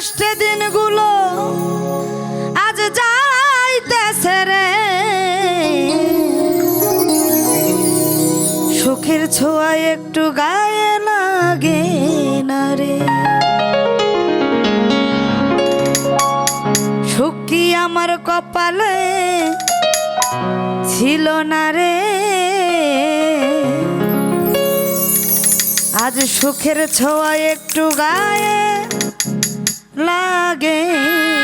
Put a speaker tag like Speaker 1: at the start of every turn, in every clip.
Speaker 1: কষ্টে দিনগুলো আজ যাইতেছে রে। সুখের ছোঁয়া একটু গায়ে লাগে না রে। সুখী আমার কপালে ছিল না রে। আজ সুখের ছোঁয়া একটু গায়ে like.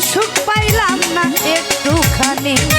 Speaker 1: সুখ পাইলাম না একটুখানি।